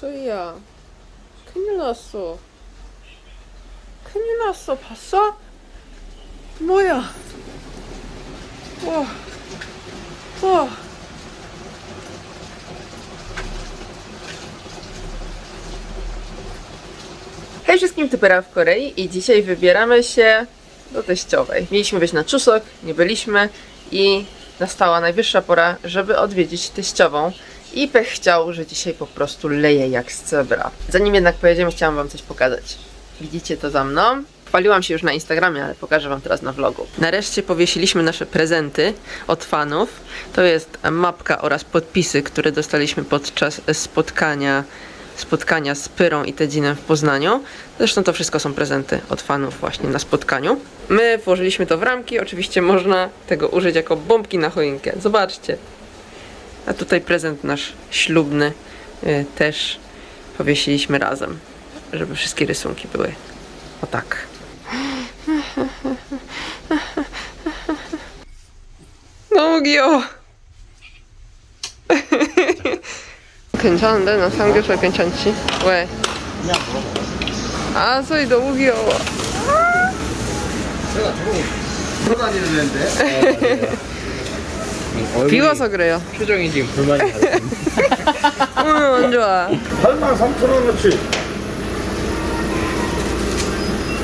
소희야, 큰일 났어. 큰일 났어, 봤어? 뭐야? 와, 와. Hej wszystkim, Typera w Korei i dzisiaj wybieramy się do teściowej. Mieliśmy być na Czusok, nie byliśmy i nastała najwyższa pora, żeby odwiedzić teściową. I pech chciał, że dzisiaj po prostu leje jak z cebra. Zanim jednak pojedziemy, chciałam wam coś pokazać. Widzicie to za mną? Chwaliłam się już na Instagramie, ale pokażę wam teraz na vlogu. Nareszcie powiesiliśmy nasze prezenty od fanów. To jest mapka oraz podpisy, które dostaliśmy podczas spotkania spotkania z Pyrą i Tedzinem w Poznaniu. Zresztą to wszystko są prezenty od fanów właśnie na spotkaniu. My włożyliśmy to w ramki, oczywiście można tego użyć jako bombki na choinkę. Zobaczcie. A tutaj prezent nasz ślubny y, też powiesiliśmy razem, żeby wszystkie rysunki były o tak. 너무 귀여워. 괜찮은데? 나 삼겹살 괜찮지? 왜? 그냥 물어봐. 아, 소희 너무 귀여워. 제가 저러고 돌아다니는데. 비와서 그래요. 표정이 지금 불만이 가득. 응, 안 좋아. 8만 3천 원어치.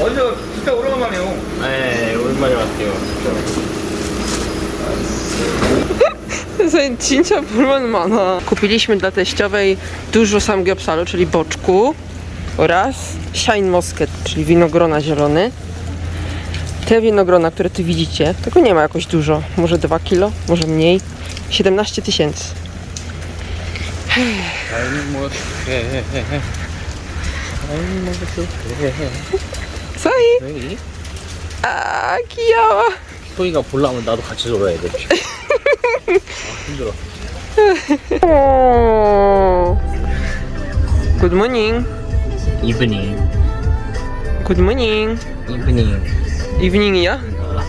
언제 진짜 오랜만이에요. 네, 오랜만에 왔대요. 진짜. Sohi 진짜 불만 많아. Kupiliśmy dla teściowej dużo samgyeopsalu, czyli boczku oraz shine musket, czyli winogrona zielony. Te winogrona, które tu widzicie, tego nie ma jakoś dużo. Może 2 kilo, może mniej. 17 tysięcy. 잘못해. 잘못해. Sohi! A, 귀여워. 소희가 보려면 나도 같이 놀아야 돼. 아, 힘들어. 오. Good morning. 이브닝. Good morning. 이브닝. 이브닝이야? 어.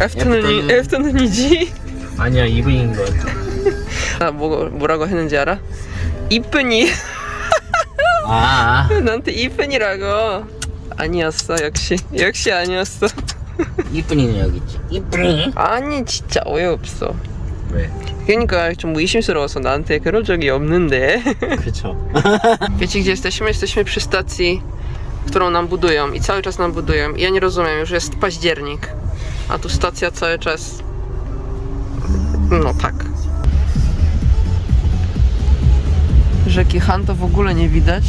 애프터눈이 애프터눈이지? 아니야, 이브닝인 것 같아. 아, 뭐 뭐라고 했는지 알아? 이쁜이. 아, 나한테 이쁜이라고. 아니었어 역시 역시 아니었어. 이브닝은 여기 있지. 이브닝? 아니 진짜 어이없어. 왜? 그러니까 좀 의심스러워서 나한테 그런 적이 없는데. 그쵸. Wiecie gdzie jesteśmy? Jesteśmy przy stacji, którą nam budują i cały czas nam budują. I ja nie rozumiem, już jest październik, a tu stacja cały czas. No tak. Rzeki Han to w ogóle nie widać.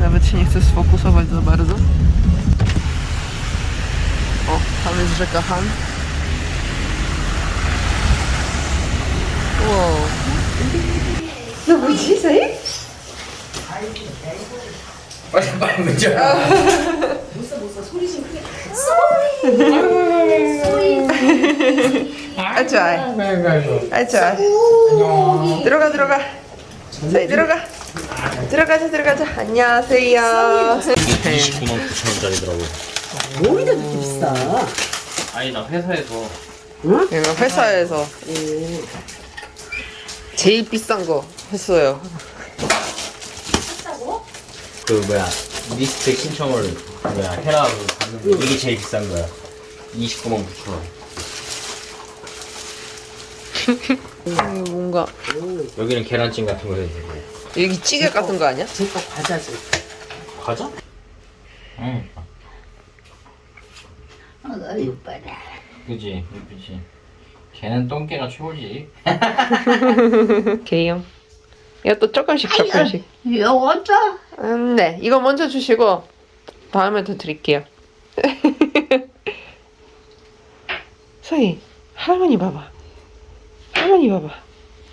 Nawet się nie chcę sfokusować za bardzo. O, tam jest rzeka Han. Wow. No sobie? 빨리 빨리 먼저. 아 좋아. 아 좋아. 들어가 들어가. 저희 들어가. 들어가자 들어가자. 안녕하세요. 이게 29만 9천 원짜리더라고. 뭐 이렇게 비싸? 아니, 나 회사에서 이거 회사에서 제일 비싼 거 했어요. 그 뭐야 리스트 신청을 뭐야 해라고 봤는데 이게 제일 비싼 거야. 29만 9천 원. 이거 뭔가 여기는 계란찜 같은 거 해야 돼. 여기 찌개 같은 거 아니야? 제거 과자지. 과자? 응. 어, 이뻐라. 그지, 그지. 걔는 똥개가 최고지. 게이요. 이것도 조금씩 조금씩. 요것도 음, 네, 이거 먼저 주시고 다음에 더 드릴게요. 서희, 할머니 봐봐. 할머니 봐봐.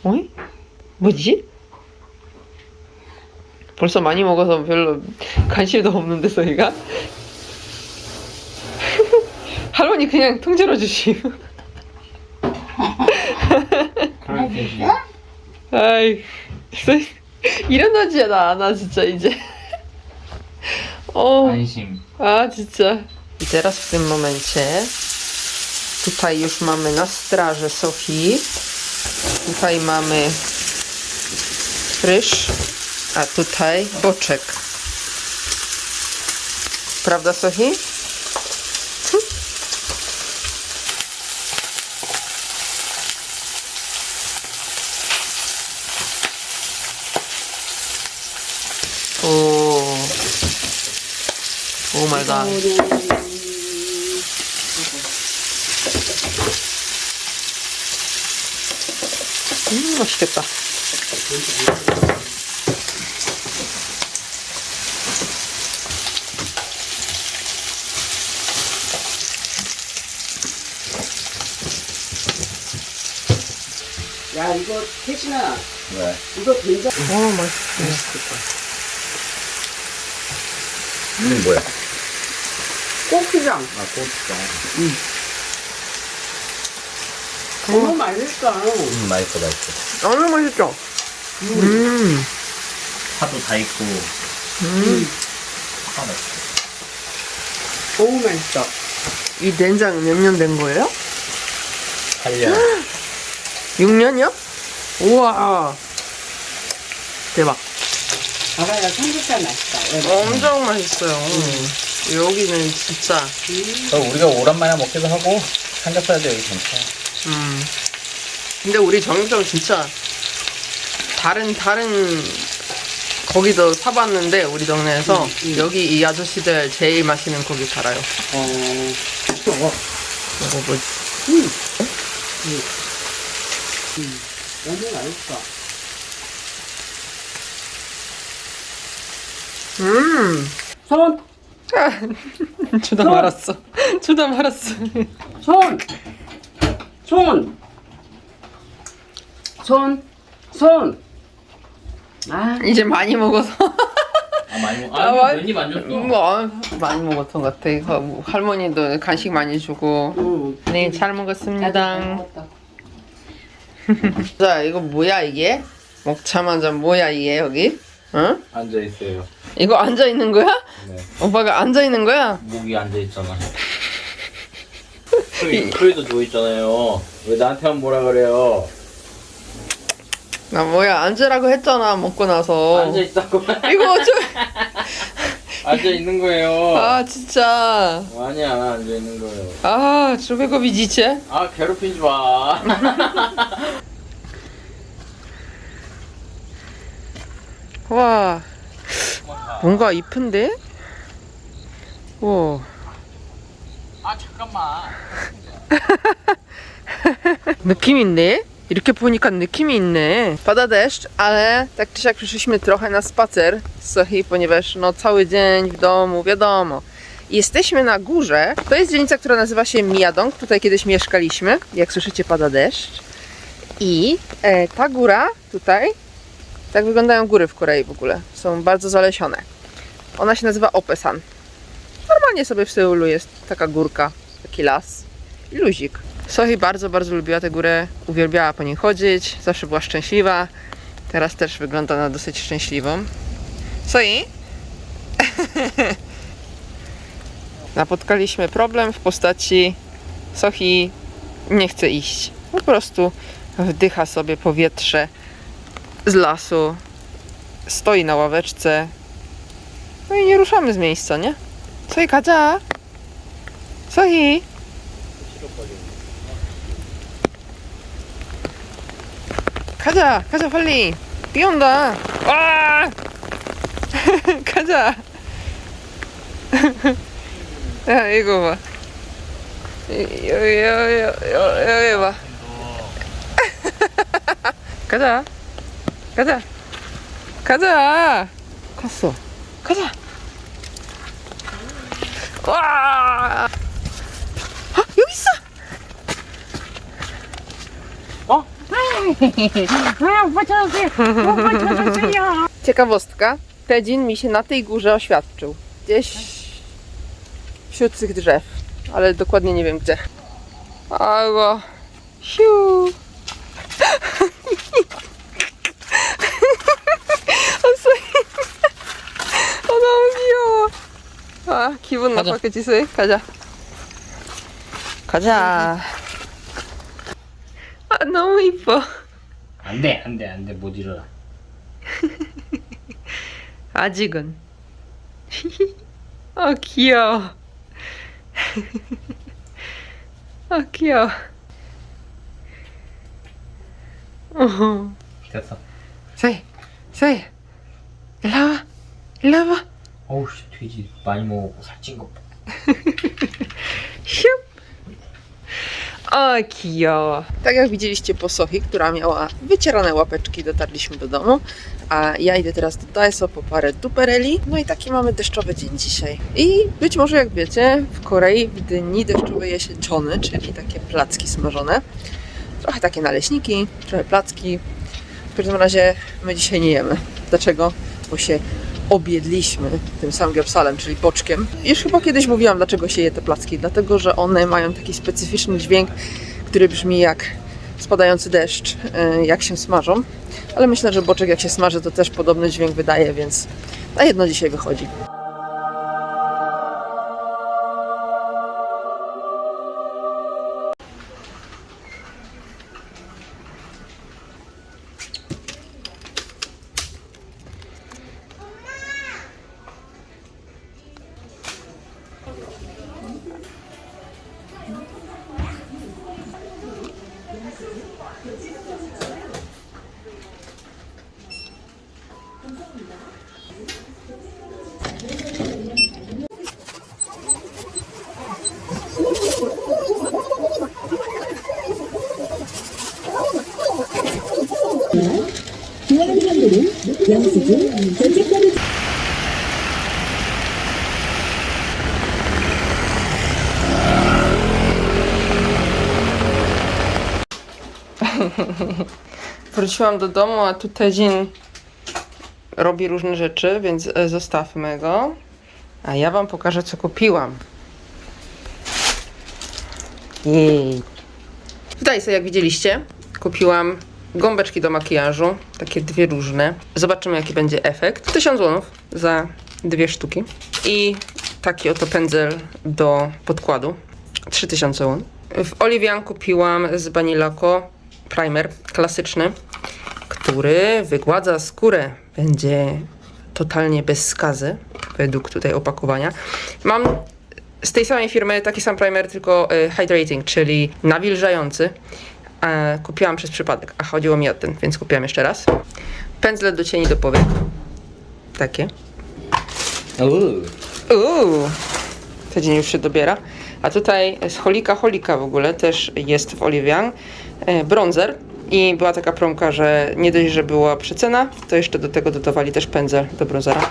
어이? 뭐지? 벌써 많이 먹어서 별로 관심도 없는데 서희가? 할머니 그냥 통째로 주시고. 그렇게 아이, 서희 일어나지 않아 진짜 이제. 어. 안심. A, 진짜. I teraz w tym momencie tutaj już mamy na straży Sofii. Tutaj mamy ryż A tutaj boczek. Prawda, Sofi? God. 음, 맛있겠다. 야 이거 태진아 왜? 이거 된장 어, 맛있겠다. 이건 뭐야? 고추장 아, 고추장. 너무 맛있어 음, 맛있어, 맛있어. 너무 맛있죠? 음. 파도 다 있고, 음. 파가 맛있어. 너무 맛있어 이 된장 몇 년 된 거예요? 8년. 6년이요? 우와. 대박. 아가야 삼겹살 맛있다. 엄청 맛있어요. 여기는 진짜. 저 우리가 오랜만에 먹기도 하고, 삼겹살도 여기 괜찮아. 음. 근데 우리 정육점 진짜 다른 다른 거기도 사봤는데 우리 동네에서 여기 이 아저씨들 제일 맛있는 고기 팔아요. 어 먹어보지. 너무 맛있어 음. 손! 주다 말았어. 주다 말았어. 손! 손! 손! 손! 아 이제 많이 먹어서. 아, 많이 먹, 아, 아, 많이-? 뭐, 아, 많이 먹었던 것 같아. 이거 뭐 할머니도 간식 많이 주고. 응. 네, 잘 먹었습니다. 먹었다. 자, 이거 뭐야 이게? 먹자마자 뭐야 이게 여기? 응? 앉아 있어요. 이거 앉아 있는 거야? 네. 오빠가 앉아 있는 거야? 목이 앉아 있잖아. 소희, 소희도 누워 있잖아요. 왜 나한테만 뭐라 그래요? 나 뭐야 앉으라고 했잖아 먹고 나서. 앉아 있다고. 이거 어쩌? 앉아 있는 거예요. 아 진짜. 아니야, 앉아 있는 거예요. 아 주배고비 지체. 아, 괴롭히지 마. 와 뭔가 이쁜데? 와. 아, 잠깐만. 느낌 있네? I렇게 보니까 느낌이 있네. Pada deszcz, ale tak czy siak przyszliśmy trochę na spacer z Sochi, ponieważ no cały dzień w domu, wiadomo. Jesteśmy na górze. To jest dzielnica, która nazywa się Miadong. Tutaj kiedyś mieszkaliśmy. Jak słyszycie, pada deszcz. I e, ta góra tutaj, tak wyglądają góry w Korei w ogóle. Są bardzo zalesione. Ona się nazywa Opesan. Normalnie sobie w Seulu jest taka górka, taki las i luzik. Sohi bardzo, bardzo lubiła tę górę, uwielbiała po niej chodzić, zawsze była szczęśliwa. Teraz też wygląda na dosyć szczęśliwą. Sohi? Napotkaliśmy problem w postaci Sohi nie chce iść. Po prostu wdycha sobie powietrze z lasu, stoi na ławeczce. No i nie ruszamy z miejsca, nie? Co i kadza? Co i? Kadza, kadza fali! Bionda! Kadza! Ja, jego wa. Jo, jo, jo, jo, jo, jo. 가자. 가자. 가자. 갔어. 가자. 와! 아, 여기 있어. Ciekawostka. Tedzin mi się na tej górze oświadczył. Gdzieś wśród tych drzew. Ale dokładnie nie wiem gdzie. Albo... Siu! 아, 기분 가자. 나빴겠지, 가자. 가자. 아, 너무 이뻐. 안 돼, 안 돼, 안 돼. 못 일어나. 아직은. 아 귀여워. 아 귀여워. 됐어. 서희, 서희, 일로 와봐, 일로 와봐. 어우 씨 돼지 많이 먹고 살찐 거. 봐. 슉. O, 귀여워. Tak jak widzieliście po Sochi, która miała wycierane łapeczki, dotarliśmy do domu, a ja idę teraz do Daiso po parę dupereli. No i taki mamy deszczowy dzień dzisiaj. I być może jak wiecie, w Korei w dni deszczowe je się czony, czyli takie placki smażone. Trochę takie naleśniki, trochę placki. W każdym razie my dzisiaj nie jemy. Dlaczego? Bo się objedliśmy tym samgyeopsalem, czyli boczkiem. Już chyba kiedyś mówiłam, dlaczego się je te placki. Dlatego, że one mają taki specyficzny dźwięk, który brzmi jak spadający deszcz, e, jak się smażą. Ale myślę, że boczek jak się smaży, to też podobny dźwięk wydaje, więc na jedno dzisiaj wychodzi. Wróciłam do domu, a tu Tedzin robi różne rzeczy, więc e, zostawmy go. A ja wam pokażę, co kupiłam. Jej. Tutaj sobie, jak widzieliście, kupiłam gąbeczki do makijażu, takie dwie różne. Zobaczymy, jaki będzie efekt. 1000 złotów za dwie sztuki. I taki oto pędzel do podkładu. 3000 won. W Oliwian kupiłam z Banilaco primer klasyczny, który wygładza skórę. Będzie totalnie bez skazy, według tutaj opakowania. Mam z tej samej firmy taki sam primer, tylko y, hydrating, czyli nawilżający. E, kupiłam przez przypadek, a chodziło mi o ten, więc kupiłam jeszcze raz. Pędzle do cieni do powiek. Takie. Uuu. Uuu, tydzień już się dobiera. A tutaj z Holika Holika w ogóle też jest w Oliwian e, bronzer. I była taka promka, że nie dość, że była przecena, to jeszcze do tego dodawali też pędzel do bronzera.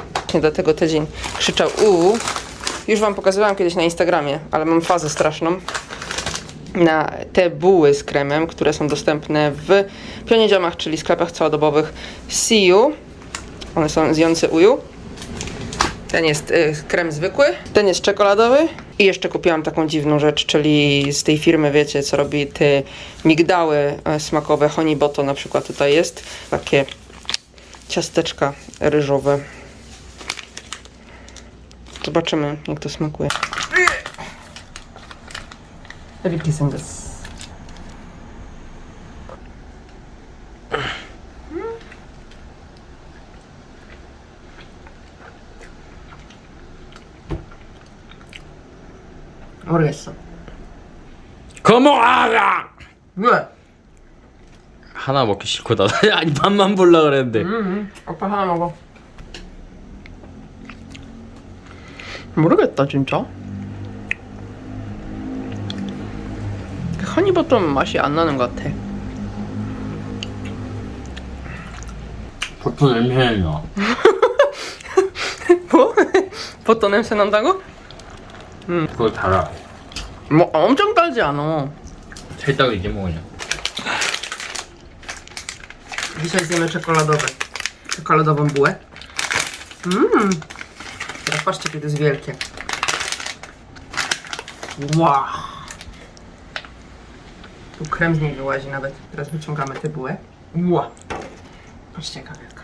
Dlatego tydzień krzyczał uuu. Już wam pokazywałam kiedyś na Instagramie, ale mam fazę straszną na te buły z kremem, które są dostępne w Pioniedziomach, czyli sklepach całodobowych You. One są z Jonce Uju. Ten jest y, krem zwykły, ten jest czekoladowy i jeszcze kupiłam taką dziwną rzecz, czyli z tej firmy wiecie co robi te migdały e, smakowe, honey botto na przykład tutaj jest, takie ciasteczka ryżowe. Zobaczymy jak to smakuje. Wielki sędzes. 모르겠어. 거모아라. 왜? 하나 먹기 싫고 나 아니 밥만 볼라 그랬는데. 음, 오빠 하나 먹어. 모르겠다 진짜. 허니버터 맛이 안 나는 것 같아. 보통 냄새 나. 뭐? 버터 냄새 난다고? 그거 달아. 뭐 엄청 달지 않아. 살짝 이제 먹으냐. Dzisiaj czekoladowe. Czekoladową bułę. Mmm. Teraz patrzcie, kiedy jest wielkie. Wow. Tu krem z niej wyłazi nawet. Teraz wyciągamy tę bułę. Wow. Patrzcie, jaka wielka.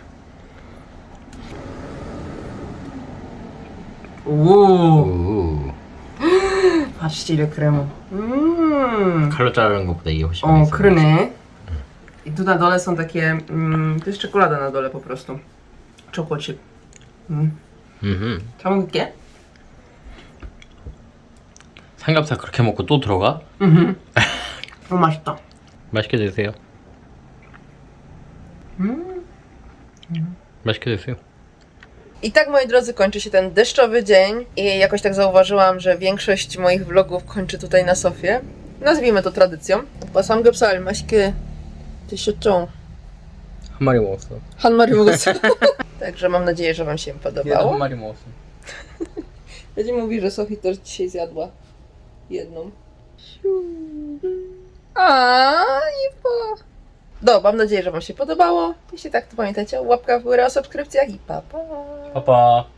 Uuu. 오. Patrzcie, ile kremu. Mmm. 칼로 자르는 것보다 이게 훨씬 O, 맛있어. kryny. I tu na dole są takie. Mm, to jest czekolada na dole po prostu. Chocolate chip. 음. 잘 먹을게. 삼겹살 그렇게 먹고 또 들어가? 음. 너무 맛있다. 맛있게 드세요. Mm. 맛있게 드세요. I tak, moi drodzy, kończy się ten deszczowy dzień i jakoś tak zauważyłam, że większość moich vlogów kończy tutaj na sofie. Nazwijmy to tradycją. 오빠 삼겹살 맛있게 드셨죠? 한 마리 먹었어. 한 마리 먹었어요. Także mam nadzieję, że wam się podobało. 마리 먹었어. Będzie mówi, że Sofii też dzisiaj zjadła jedną. A, ipo. No, mam nadzieję, że wam się podobało. Jeśli tak, to pamiętajcie o łapkach w górę, o subskrypcjach i pa pa. 빠빠.